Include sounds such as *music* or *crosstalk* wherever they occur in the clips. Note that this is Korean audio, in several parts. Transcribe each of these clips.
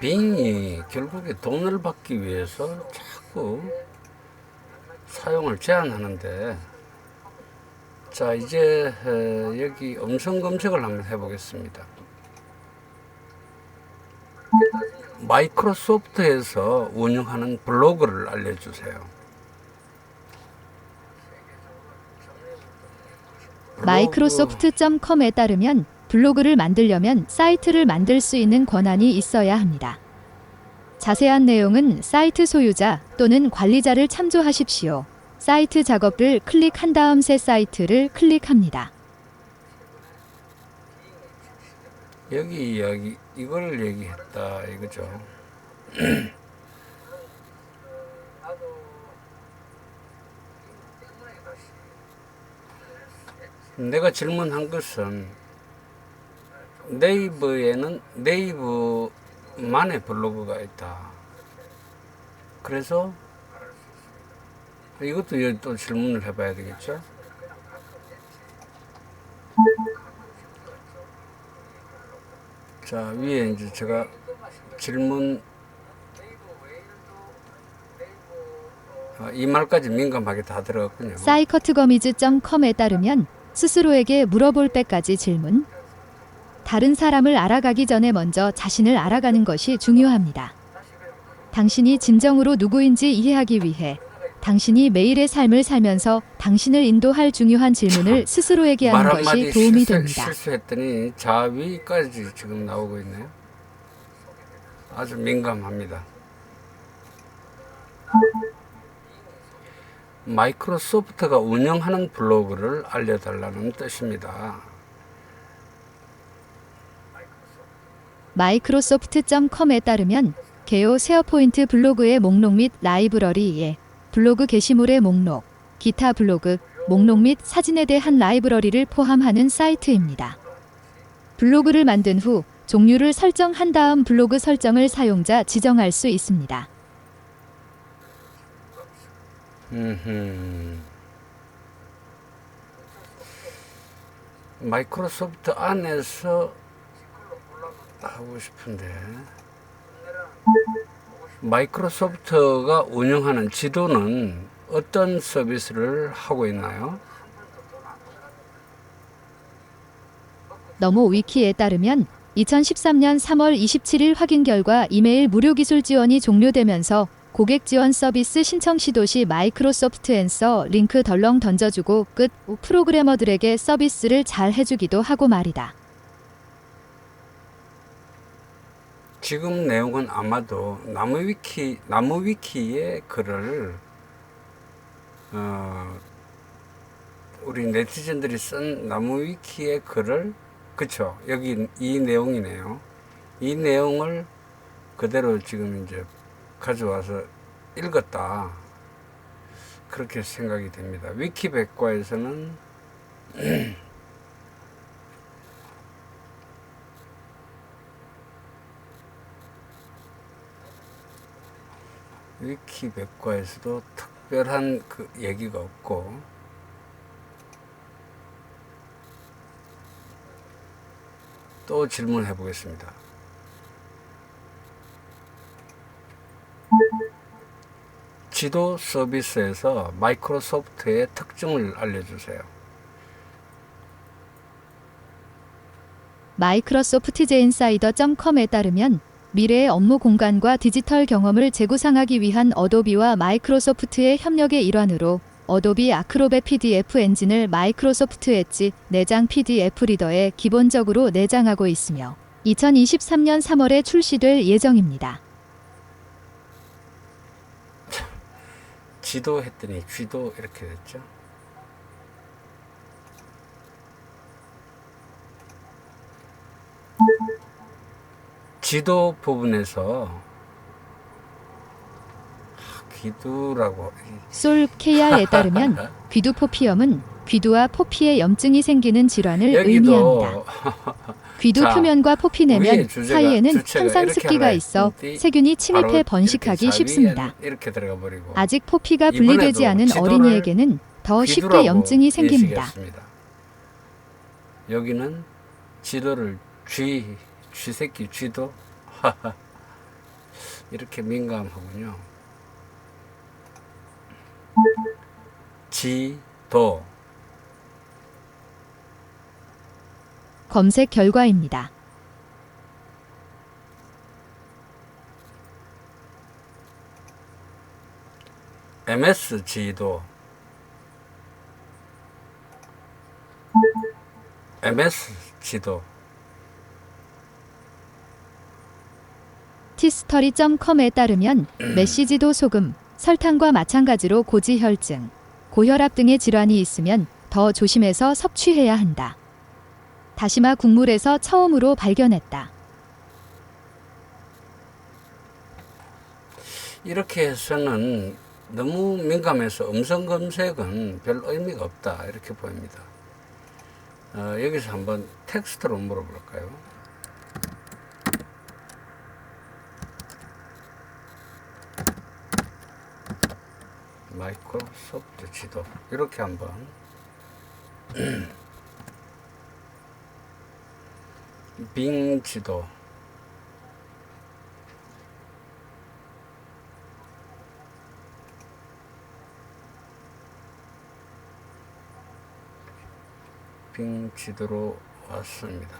빙이 결국에 돈을 받기 위해서 자꾸 사용을 제한하는데 자 이제 에, 여기 음성 검색을 한번 해보겠습니다. 마이크로소프트에서 운영하는 블로그를 알려주세요. 마이크로소프트.com에 따르면 블로그를 만들려면 사이트를 만들 수 있는 권한이 있어야 합니다. 자세한 내용은 사이트 소유자 또는 관리자를 참조하십시오. 사이트 작업을 클릭한 다음 새 사이트를 클릭합니다. 여기 이야기 이걸 얘기했다 이거죠. *clears throat* 내가 질문한 것은 네이버에는 네이버만의 블로그가 있다. 그래서 이것도 또 질문을 해봐야 되겠죠. 자 위에 이제 제가 질문 아, 이 말까지 민감하게 다 들어갔군요. 사이커트거미즈.com에 따르면 스스로에게 물어볼 때까지 질문. 다른 사람을 알아가기 전에 먼저 자신을 알아가는 것이 중요합니다. 당신이 진정으로 누구인지 이해하기 위해 당신이 매일의 삶을 살면서 당신을 인도할 중요한 질문을 *laughs* 스스로에게 하는 것이 도움이 실수, 됩니다. 실수했더니 자위까지 지금 나오고 있네요. 아주 민감합니다. 마이크로소프트가 운영하는 블로그를 알려달라는 뜻입니다. 마이크로소프트.com에 따르면 개요 쉐어포인트 블로그의 목록 및 라이브러리에 블로그 게시물의 목록, 기타 블로그, 목록 및 사진에 대한 라이브러리를 포함하는 사이트입니다. 블로그를 만든 후 종류를 설정한 다음 블로그 설정을 사용자 지정할 수 있습니다. 음흠. 마이크로소프트 안에서 하고 싶은데 마이크로소프트가 운영하는 지도는 어떤 서비스를 하고 있나요? 너모 위키에 따르면 2013년 3월 27일 확인 결과 이메일 무료 기술 지원이 종료되면서 고객 지원 서비스 신청 시도 시 마이크로소프트 앤서 링크 덜렁 던져주고 끝 프로그래머들에게 서비스를 잘 해주기도 하고 말이다. 지금 내용은 아마도 나무 위키 나무 위키의 글을 어, 우리 네티즌들이 쓴 나무 위키의 글을 그쵸 여기 이 내용이네요. 이 내용을 그대로 지금 이제 가져와서 읽었다 그렇게 생각이 됩니다. 위키백과에서는 *clears throat* 위키백과에서도 특별한 그 얘기가 없고 또 질문해 보겠습니다. 지도 서비스에서 마이크로소프트의 특징을 알려주세요. 마이크로소프트 제인사이더.com에 따르면 미래의 업무 공간과 디지털 경험을 재구상하기 위한 어도비와 마이크로소프트의 협력의 일환으로 어도비 아크로벳 PDF 엔진을 마이크로소프트 엣지 내장 PDF 리더에 기본적으로 내장하고 있으며 2023년 3월에 출시될 예정입니다. 지도 했더니 쥐도 이렇게 됐죠. 지도 부분에서 아, 기두라고 솔 KR에 따르면 *laughs* 귀두포피염은 귀두와 포피에 염증이 생기는 질환을 의미합니다. *laughs* 귀두 자, 표면과 포피 내면 주제가- 사이에는 항상 습기가 있어 세균이 침입해 번식하기 쉽습니다. 아직 포피가 분리되지 않은 어린이에게는 더 쉽게 귀두라고 염증이 생깁니다. 여기는 지도를 쥐, 쥐새끼 쥐도? 이렇게 민감하군요. 지도. 검색 결과입니다. MS 지도. MS 지도 티스터리.com에 따르면 메시지도 소금, 설탕과 마찬가지로 고지혈증, 고혈압 등의 질환이 있으면 더 조심해서 섭취해야 한다. 다시마 국물에서 처음으로 발견했다. 이렇게 해서는 너무 민감해서 음성 검색은 별 의미가 없다 이렇게 보입니다. 어, 여기서 한번 텍스트로 물어볼까요? 마이크로소프트 지도. 이렇게 한번. *clears throat* 빙 지도. 빙 지도로 왔습니다.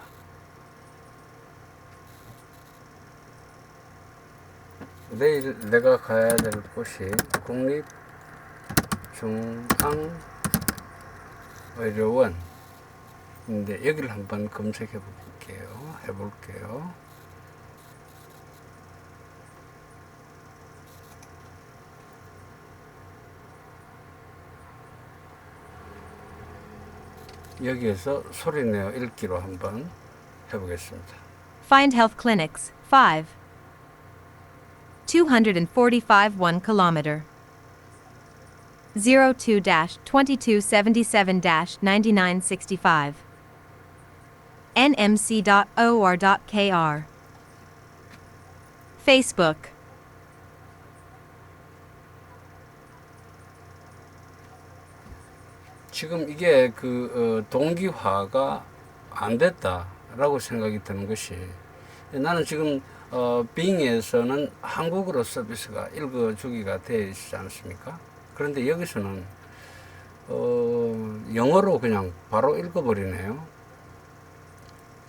내일 내가 가야 될 곳이 국립 중앙 의료원인데 여기를 한번 검색해 볼게요. 해 볼게요. 여기에서 소리내어 읽기로 한번 해보겠습니다. Find health clinics. 5. 245 1 kilometer. 02 2277 9965. nmc.or.kr. Facebook. 지금 이게 그 어, 동기화가 안 됐다라고 생각이 드는 것이 나는 지금 어, 빙에서는 한국어로 서비스가 읽어주기가 되어 있지 않습니까? 그런데 여기서는 어, 영어로 그냥 바로 읽어버리네요.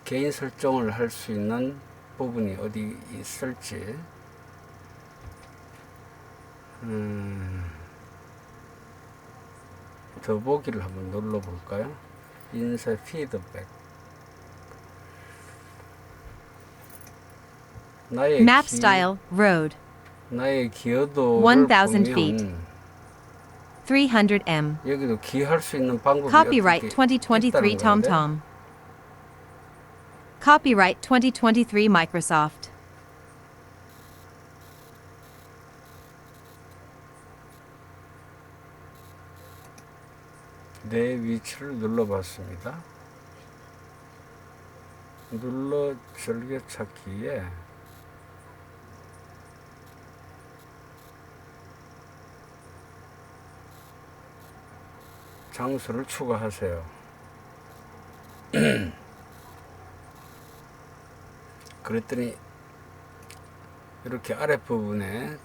개인 설정을 할 수 있는 부분이 어디 있을지 음, 더보기를 한번 눌러볼까요? 인쇄 피드백 나의 Map 기- style. Road. 나의 기여도를 1000 보면 feet. 300m. 여기도 기할 수 있는 방법이 Copyright 어떻게 2023 있다는 건데 TomTom. Copyright 2023 Microsoft. 내 위치를 눌러봤습니다. 눌러 즐겨찾기에 장소를 추가하세요. *clears throat* 그랬더니 이렇게 아랫부분에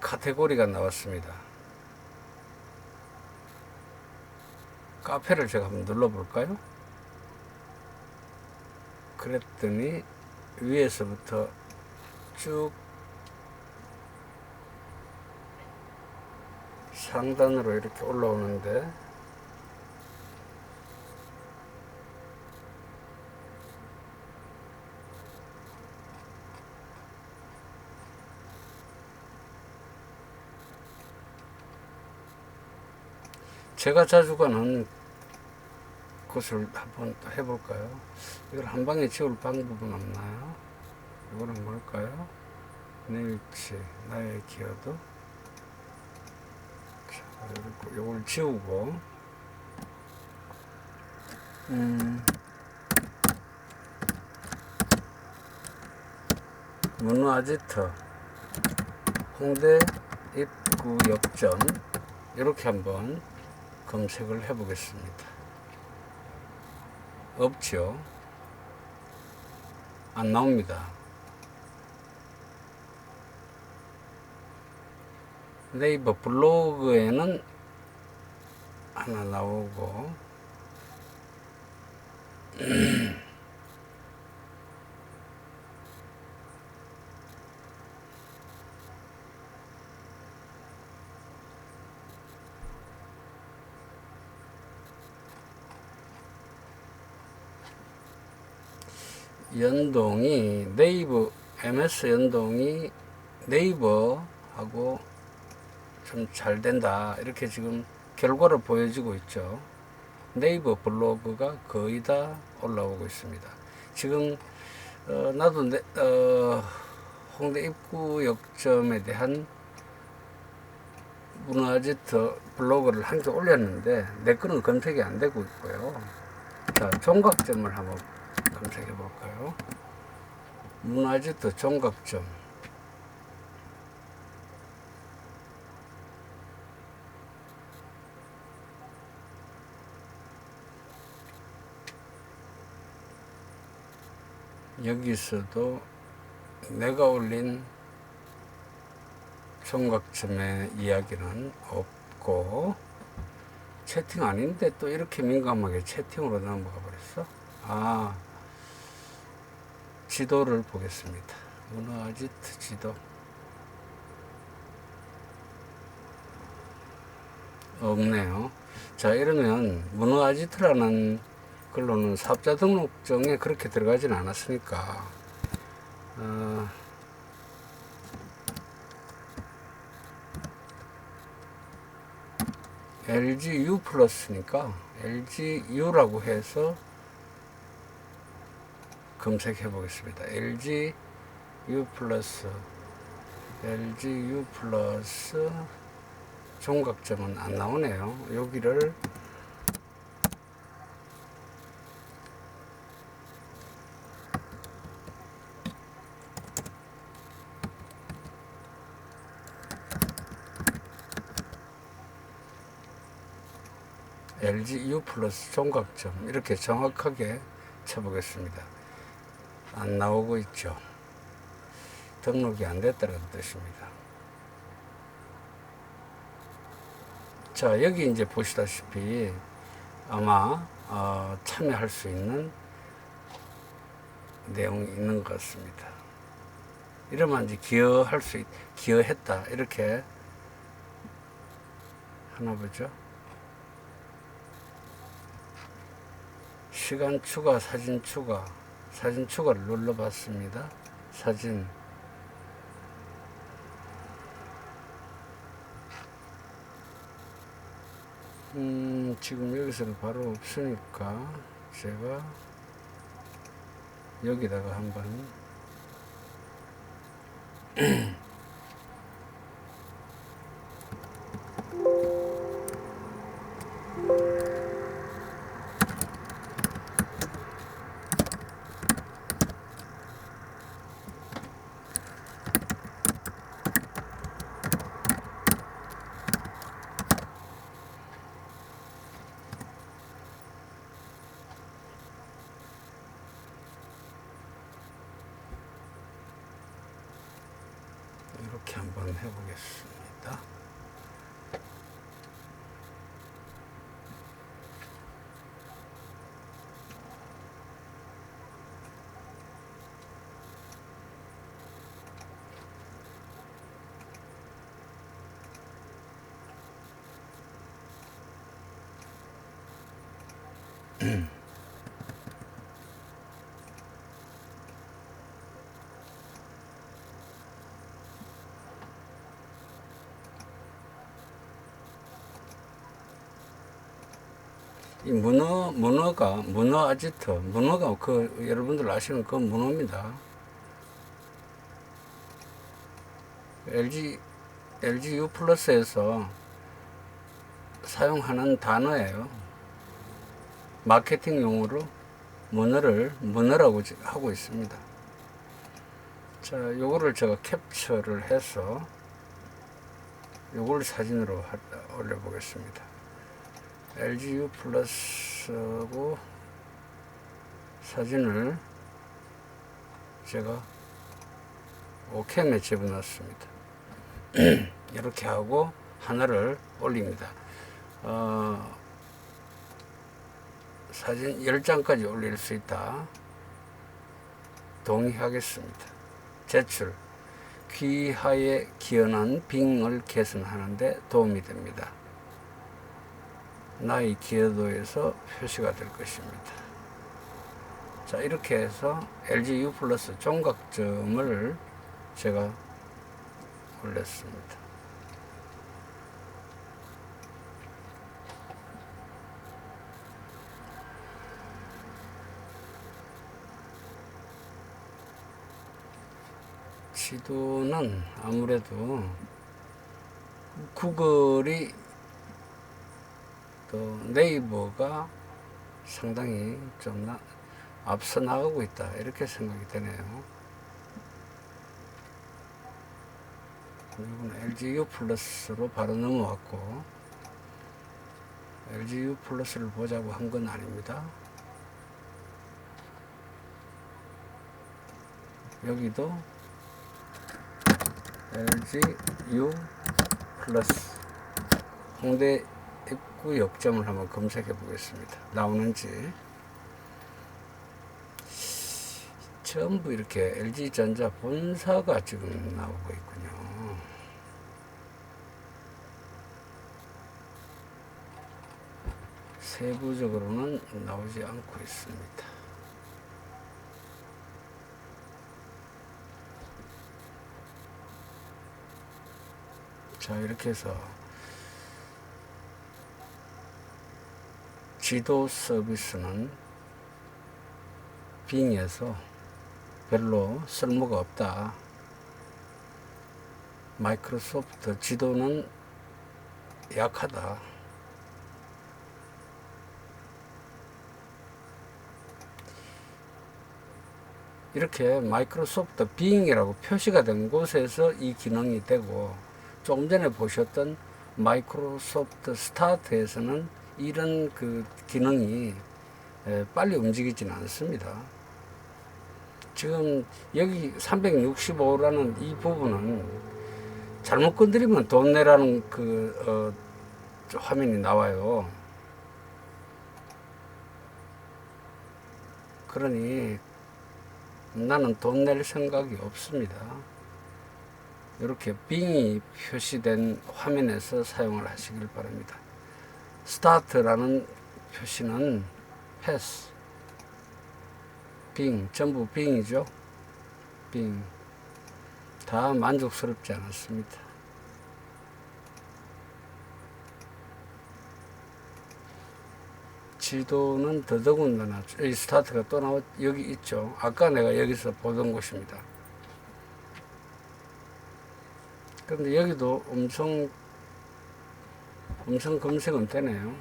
카테고리가 나왔습니다. 카페를 제가 한번 눌러볼까요? 그랬더니 위에서부터 쭉 상단으로 이렇게 올라오는데 제가 자주 가는 곳을 한번 또 해볼까요? 이걸 한 방에 지울 방법은 없나요? 이거는 뭘까요? 내 위치, 나의 기여도. 요걸 지우고 음, 문화지터 홍대 입구 역전 이렇게 한번 검색을 해 보겠습니다. 없죠? 안 나옵니다. 네이버 블로그에는 하나 나오고. 연동이 네이버 MS 연동이 네이버하고 좀 잘 된다. 이렇게 지금 결과를 보여주고 있죠. 네이버 블로그가 거의 다 올라오고 있습니다. 지금 어, 나도 네, 어, 홍대 입구역점에 대한 문화지트 블로그를 한 개 올렸는데 내 거는 검색이 안 되고 있고요. 자, 종각점을 한번 검색해 볼까요? 문화지트 종각점. 여기서도 내가 올린 총각점의 이야기는 없고 채팅 아닌데 또 이렇게 민감하게 채팅으로 넘어가 버렸어? 아 지도를 보겠습니다. 문화지트 지도 없네요. 자 이러면 문화지트라는 글로는 사업자 등록증에 그렇게 들어가진 않았으니까 어, LG U 플러스니까 LG U라고 해서 검색해 보겠습니다. LG U 플러스 LG U 플러스 종각점은 안 나오네요. 여기를 LG U 플러스 종각점 이렇게 정확하게 쳐보겠습니다. 안 나오고 있죠. 등록이 안 됐다는 뜻입니다. 자 여기 이제 보시다시피 아마 어, 참여할 수 있는 내용이 있는 것 같습니다. 이러면 이제 기여할 수 있, 기여했다 이렇게 하나 보죠. 시간 추가, 사진 추가, 사진 추가를 눌러봤습니다. 사진. 음, 지금 여기서는 바로 없으니까 제가 여기다가 한번 *clears throat* 이렇게 한번 해보겠습니다. 이 문어, 문어가, 문어 아지트, 문어가 그, 여러분들 아시는 그 문어입니다. LG, LG U 플러스에서 사용하는 단어예요. 마케팅 용어로 문어를 문어라고 지- 하고 있습니다. 자, 요거를 제가 캡처를 해서 요걸 사진으로 하- 올려보겠습니다. LGU 플러스하고 사진을 제가 오캠에 집어넣습니다. *clears throat* 이렇게 하고 하나를 올립니다. 어, 사진 10장까지 올릴 수 있다. 동의하겠습니다. 제출. 귀하에 기여난 빙을 개선하는 데 도움이 됩니다. 나의 기여도에서 표시가 될 것입니다. 자, 이렇게 해서 LG U 플러스 종각점을 제가 올렸습니다. 지도는 아무래도 구글이 또 네이버가 상당히 좀 나, 앞서 나가고 있다 이렇게 생각이 되네요. 이건 LGU 플러스로 바로 넘어왔고 LGU 플러스를 보자고 한 건 아닙니다. 여기도 LGU 플러스 홍대 입구 역점을 한번 검색해 보겠습니다. 나오는지 전부 이렇게 LG전자 본사가 지금 나오고 있군요. 세부적으로는 나오지 않고 있습니다. 자, 이렇게 해서 지도 서비스는 빙에서 별로 쓸모가 없다. 마이크로소프트 지도는 약하다. 이렇게 마이크로소프트 빙이라고 표시가 된 곳에서 이 기능이 되고 조금 전에 보셨던 마이크로소프트 스타트에서는 이런 그 기능이 에, 빨리 움직이지는 않습니다. 지금 여기 365라는 이 부분은 잘못 건드리면 돈 내라는 그 어, 저 화면이 나와요. 그러니 나는 돈 낼 생각이 없습니다. 이렇게 빙이 표시된 화면에서 사용을 하시길 바랍니다. 스타트라는 표시는 패스, 빙, 전부 빙이죠. 빙. 다 만족스럽지 않았습니다. 지도는 더더군다나 이 스타트가 또 나와 여기 있죠. 아까 내가 여기서 보던 곳입니다. 그런데 여기도 엄청 엄청 검색은 되네요.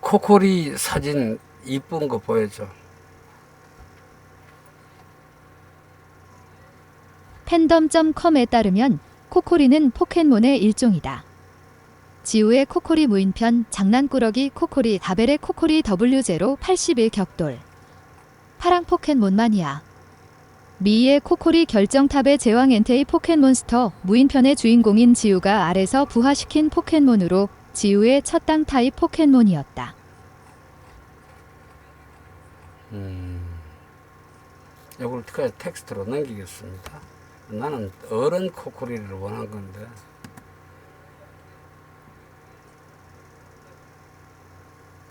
코코리 사진 이쁜 거 보여줘. 팬덤.com에 따르면 코코리는 포켓몬의 일종이다. 지우의 코코리 무인편 장난꾸러기 코코리 다벨의 코코리 W0 81 격돌 파랑 포켓몬 마니아 미의 코코리 결정탑의 제왕 엔테이 포켓몬스터 무인편의 주인공인 지우가 아래서 부화시킨 포켓몬으로 지우의 첫 땅 타입 포켓몬이었다. 음, 이걸 그냥 텍스트로 넘기겠습니다. 나는 어른 코코리를 원한 건데.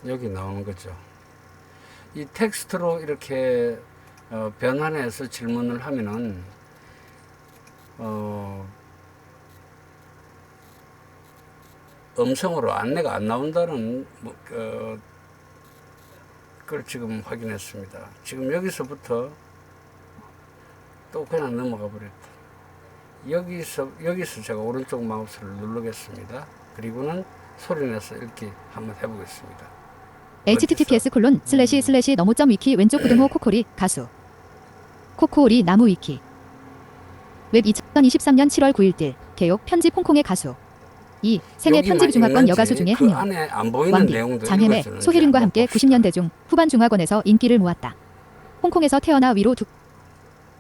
여기 나오는 거죠. 이 텍스트로 이렇게 어, 변환해서 질문을 하면은 어, 음성으로 안내가 안 나온다는 뭐, 어, 그걸 지금 확인했습니다. 지금 여기서부터 또 그냥 넘어가 버렸다. 여기서 여기서 제가 오른쪽 마우스를 누르겠습니다. 그리고는 소리내서 읽기 한번 해보겠습니다. https 콜론 슬래시 슬래시 너무 점 위키 왼쪽 구등호 코코리 가수 코코리 나무 위키 웹 2023년 7월 9일 뜰 개욕 편집 홍콩의 가수 2. 생애 편집 중화권 여가수 중에 그 한 명. 왕비, 장혜매, 한번 함께 봅시다. 90년대 중 후반 중화권에서 인기를 모았다. 홍콩에서 태어나 위로 두.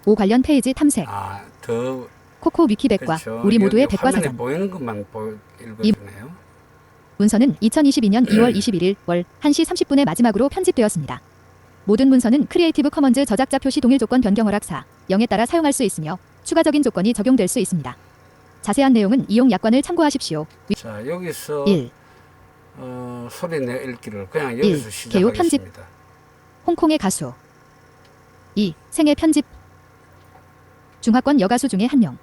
5 관련 페이지 탐색. 아, 더 코코 위키백과 그렇죠. 우리 모두의 백과사전 읽어주네요. 문서는 2022년 음. 2월 21일 월 1시 30분에 마지막으로 편집되었습니다. 모든 문서는 크리에이티브 커먼즈 저작자 표시 동일 조건 변경 허락사 0에 따라 사용할 수 있으며 추가적인 조건이 적용될 수 있습니다. 자세한 내용은 이용 약관을 참고하십시오. 자 여기서 1. 어, 소리 내 읽기를 그냥 일. 여기서 개요 편집. 시작하겠습니다. 홍콩의 가수 2. 생애 편집 중화권 여가수 중에 한 명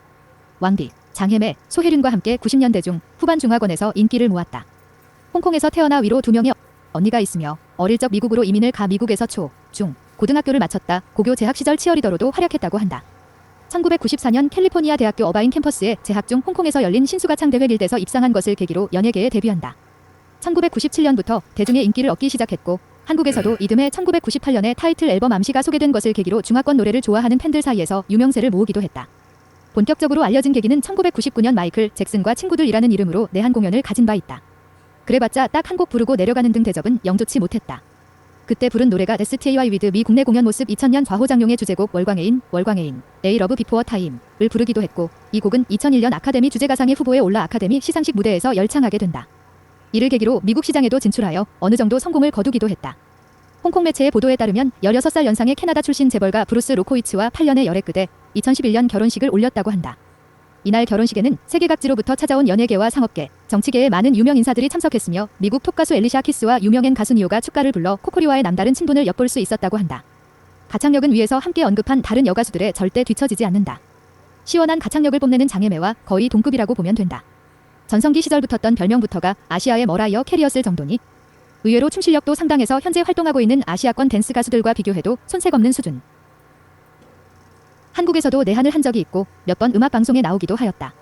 왕비, 장혜매, 소혜륜과 함께 90년대 중 후반 중화권에서 인기를 모았다. 홍콩에서 태어나 위로 두 명의 언니가 있으며 어릴 적 미국으로 이민을 가 미국에서 초, 중, 고등학교를 마쳤다. 고교 재학 시절 치어리더로도 활약했다고 한다. 1994년 캘리포니아 대학교 어바인 캠퍼스에 재학 중 홍콩에서 열린 신수가 창 대회 길드에서 입상한 것을 계기로 연예계에 데뷔한다. 1997년부터 대중의 인기를 얻기 시작했고 한국에서도 이듬해 1998년에 타이틀 앨범 암시가 소개된 것을 계기로 중화권 노래를 좋아하는 팬들 사이에서 유명세를 모으기도 했다. 본격적으로 알려진 계기는 1999년 마이클 잭슨과 친구들이라는 이름으로 내한 공연을 가진 바 있다. 그래봤자 딱 한 곡 부르고 내려가는 등 대접은 영좋지 못했다. 그때 부른 노래가 STAY 위드 미 국내 공연 모습 2000년 좌호장용의 주제곡 월광애인, 월광애인, A 러브 비포어 타임을 부르기도 했고 이 곡은 2001년 아카데미 주제가상의 후보에 올라 아카데미 시상식 무대에서 열창하게 된다. 이를 계기로 미국 시장에도 진출하여 어느 정도 성공을 거두기도 했다. 홍콩 매체의 보도에 따르면 16살 연상의 캐나다 출신 재벌가 브루스 로코이츠와 8년의 열애 끝에 2011년 결혼식을 올렸다고 한다. 이날 결혼식에는 세계 각지로부터 찾아온 연예계와 상업계, 정치계의 많은 유명 인사들이 참석했으며 미국 톱 가수 엘리샤 키스와 유명엔 가수 니오가 축가를 불러 코코리와의 남다른 친분을 엿볼 수 있었다고 한다. 가창력은 위에서 함께 언급한 다른 여가수들에 절대 뒤처지지 않는다. 시원한 가창력을 뽐내는 장혜매와 거의 동급이라고 보면 된다. 전성기 시절 붙었던 별명부터가 아시아의 머라이어 캐리였을 정도니 의외로 춤 실력도 상당해서 현재 활동하고 있는 아시아권 댄스 가수들과 비교해도 손색 없는 수준. 한국에서도 내한을 한 적이 있고 몇 번 음악 방송에 나오기도 하였다.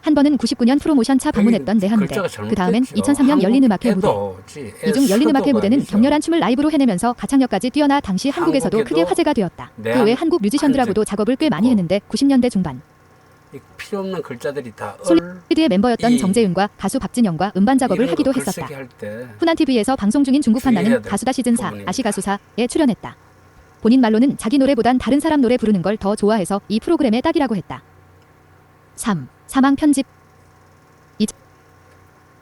한 번은 99년 프로모션 차 방문했던 내한 무대. 그 다음엔 잘못됐죠. 2003년 열린 음악회 무대. 이중 열린 음악회 에서도가 무대는. 격렬한 춤을 라이브로 해내면서 가창력까지 뛰어나 당시 한국에서도 크게 화제가 되었다. 그 외 한국 뮤지션들하고도 작업을 꽤 많이 있고. 했는데 90년대 중반 이 필요 없는 글자들이 다 솔- 얼, 피드의 멤버였던 이- 정재윤과 가수 박진영과 음반 작업을 하기도 거 했었다. 후난 TV에서 방송 중인 중국 주의해야 판나는 될 가수다 시즌 4 부분입니다. 아시가수사에 출연했다. 본인 말로는 자기 노래보단 다른 사람 노래 부르는 걸 더 좋아해서 이 프로그램의 딱이라고 했다. 3. 사망 편집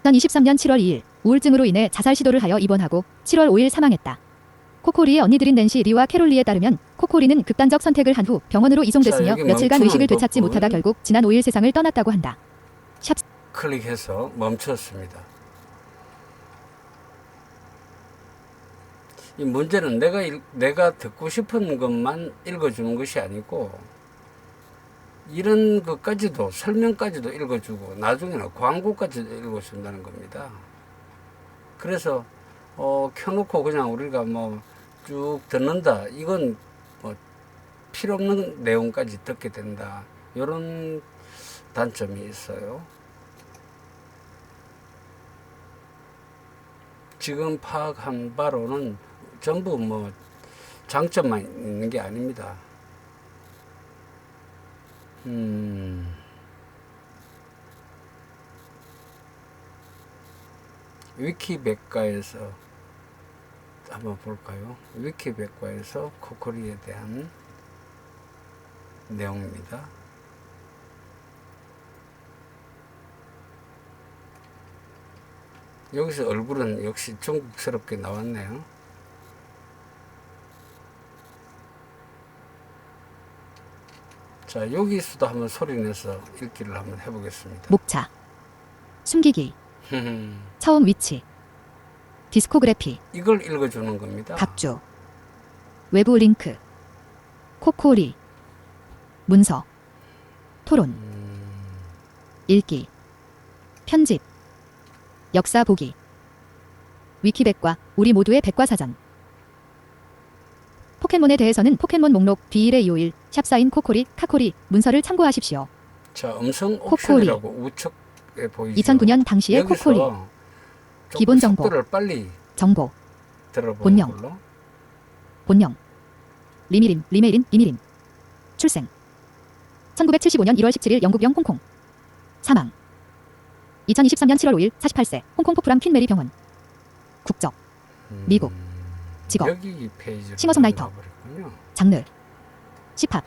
2023년 7월 2일 우울증으로 인해 자살 시도를 하여 입원하고 7월 5일 사망했다. 코코리의 언니들인 낸시 리와 캐롤리에 따르면 코코리는 극단적 선택을 한 후 병원으로 자, 이송됐으며 여기 며칠간 멈추는 의식을 되찾지 부분. 못하다 결국 지난 5일 세상을 떠났다고 한다. 샵 클릭해서 멈췄습니다. 이 문제는 내가 읽- 내가 듣고 싶은 것만 읽어주는 것이 아니고 이런 것까지도 설명까지도 읽어주고 나중에는 광고까지도 읽어준다는 겁니다. 그래서 어, 켜놓고 그냥 우리가 뭐 쭉 듣는다 이건 뭐 필요 없는 내용까지 듣게 된다 이런 단점이 있어요. 지금 파악한 바로는 전부 뭐 장점만 있는 게 아닙니다. 음. 위키백과에서 한번 볼까요? 위키백과에서 코코리에 대한 내용입니다. 여기서 얼굴은 역시 중국스럽게 나왔네요. 자, 여기서도 한번 소리 내서 읽기를 한번 해보겠습니다. 목차 숨기기 *laughs* 처음 위치 디스코그래피 이걸 읽어주는 겁니다. 각주 외부 링크 코코리 문서 토론 읽기 편집 역사 보기 위키백과 우리 모두의 백과사전 포켓몬에 대해서는 포켓몬 목록 B1의 251 샵사인 코코리 카코리 문서를 참고하십시오. 자, 음성 코코리. 옵션이라고 우측에 보이죠. 2009년 당시의 여기서 코코리 조금 기본 정보. 속도를 빨리 정보 들어보는 본명. 걸로. 본명 리미림 리메일인 이미림 출생 1975년 1월 17일 영국령 홍콩 사망 2023년 7월 5일 48세 홍콩 포프람 퀸 메리 병원 국적 미국 직업 여기 페이지 싱어송라이터. 요 장르 힙합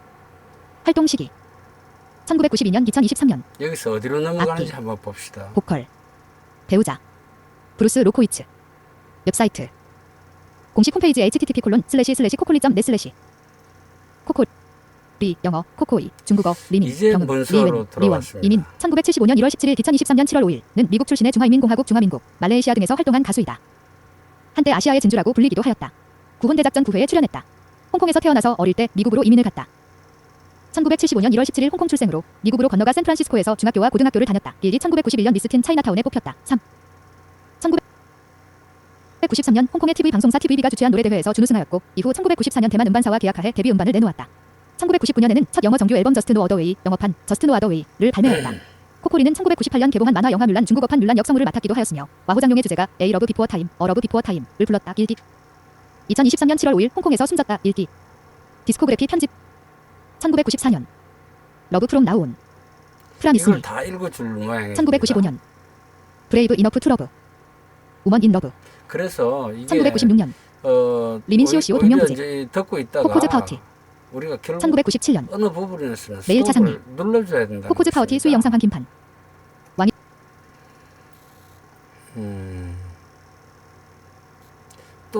활동 시기 1992년 2023년 여기서 어디로 넘어가는지 악기. 한번 봅시다. 보컬 배우자 브루스 로코이츠 웹사이트 공식 홈페이지 http 콜론 슬래시 슬래시 코콜리.net 슬래시 코콜 리 영어 코코이 중국어 리민 이제 문서로 리웬 리원 돌아왔습니다. 이민 1975년 1월 17일 2023년 7월 5일는 미국 출신의 중화인민공화국 중화민국 말레이시아 등에서 활동한 가수이다. 한때 아시아의 진주라고 불리기도 하였다. 구혼대작전 9회에 출연했다. 홍콩에서 태어나서 어릴 때 미국으로 이민을 갔다. 1975년 1월 17일 홍콩 출생으로 미국으로 건너가 샌프란시스코에서 중학교와 고등학교를 다녔다. 일기 1991년 미스틴 차이나타운에 뽑혔다. 3. 1993년 홍콩의 TV 방송사 TVB가 주최한 노래대회에서 준우승하였고 이후 1994년 대만 음반사와 계약하에 데뷔 음반을 내놓았다. 1999년에는 첫 영어 정규 앨범 저스트 노 어더웨이 영어판 저스트 노 어더웨이를 발매하였다. 코코리는 1998년 개봉한 만화 영화 물란 중국어판 물란 역성우를 맡았기도 하였으며 와호장용의 주제가 A 러브 비포어 타임, 어 러브 비포어 타임을 불렀다. 1기 2023년 7월 5일 홍콩에서 숨졌다. 1기 디스코그래피 편집 1994년 러브 프롬 나온 프라미스 이걸 미다 읽어줄 모양이에요. 1995년 브레이브 이너프 투 러브 우먼 인 러브 그래서 이게 1996년 어, 리민 시오 오히- 시오 오히려 동명구직. 이제 듣고 있다가 코코즈 파우티. 우리가 결국 1997년 어느 부분에서는 매일 스톱을 차상위. 눌러줘야 된다. 코코즈 파워티 수위 영상 환 김판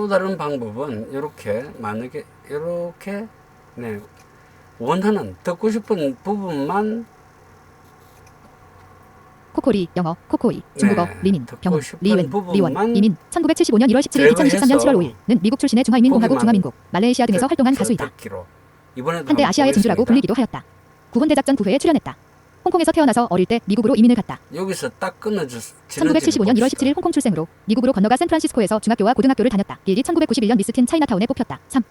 또 다른 방법은 이렇게 만약에 이렇게 네 원하는 듣고 싶은 부분만 코코리 영어 코코이 중국어 네, 리민 듣고 싶은 리웬 부분만 리원 이민 1975년 1월 17일 2023년 7월 5일는 미국 출신의 중화인민공화국 거기만 중화민국 말레이시아 등에서 듣- 활동한 저 가수이다. 듣기로. 이번에도 한때 한번 아시아의 진주라고 보겠습니다. 불리기도 하였다. 구혼대작전 9회에 출연했다. 홍콩에서 태어나서 어릴 때 미국으로 이민을 갔다. 여기서 딱 끊어졌. 1975년 1월 17일 홍콩 출생으로 미국으로 건너가 샌프란시스코에서 중학교와 고등학교를 다녔다. 일기 1991년 미스틴 차이나타운에 뽑혔다. 3.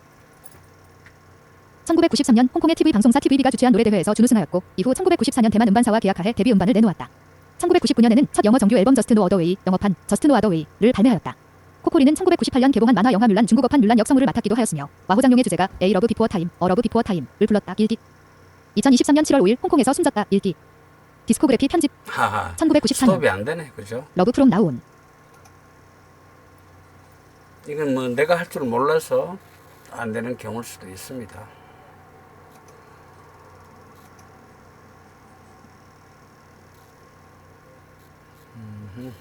1993년 홍콩의 TV 방송사 TVB가 주최한 노래대회에서 준우승하였고 이후 1994년 대만 음반사와 계약하에 데뷔 음반을 내놓았다. 1999년에는 첫 영어 정규 앨범 저스트 노 어더웨이 영어판 저스트 노 어더웨이를 발매하였다. 코코리는 1998년 개봉한 만화 영화 물란 중국어판 물란 역성우를 맡았기도 하였으며 와호장용의 주제가 A 러브 비포어 타임, 어 러브 비포어 타임을 불렀다. 1기 2023년 7월 5일 홍콩에서 숨졌다. 1기 디스코그래피 편집 하하. 1994년 스톱이 안 되네, 그죠? 러브 프롬 나온 이건 뭐 내가 할 줄 몰라서 안 되는 경우일 수도 있습니다. 음흠.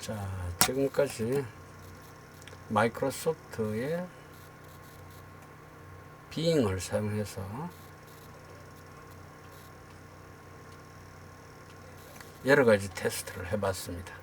자, 지금까지 마이크로소프트의 빙을 사용해서 여러 가지 테스트를 해봤습니다.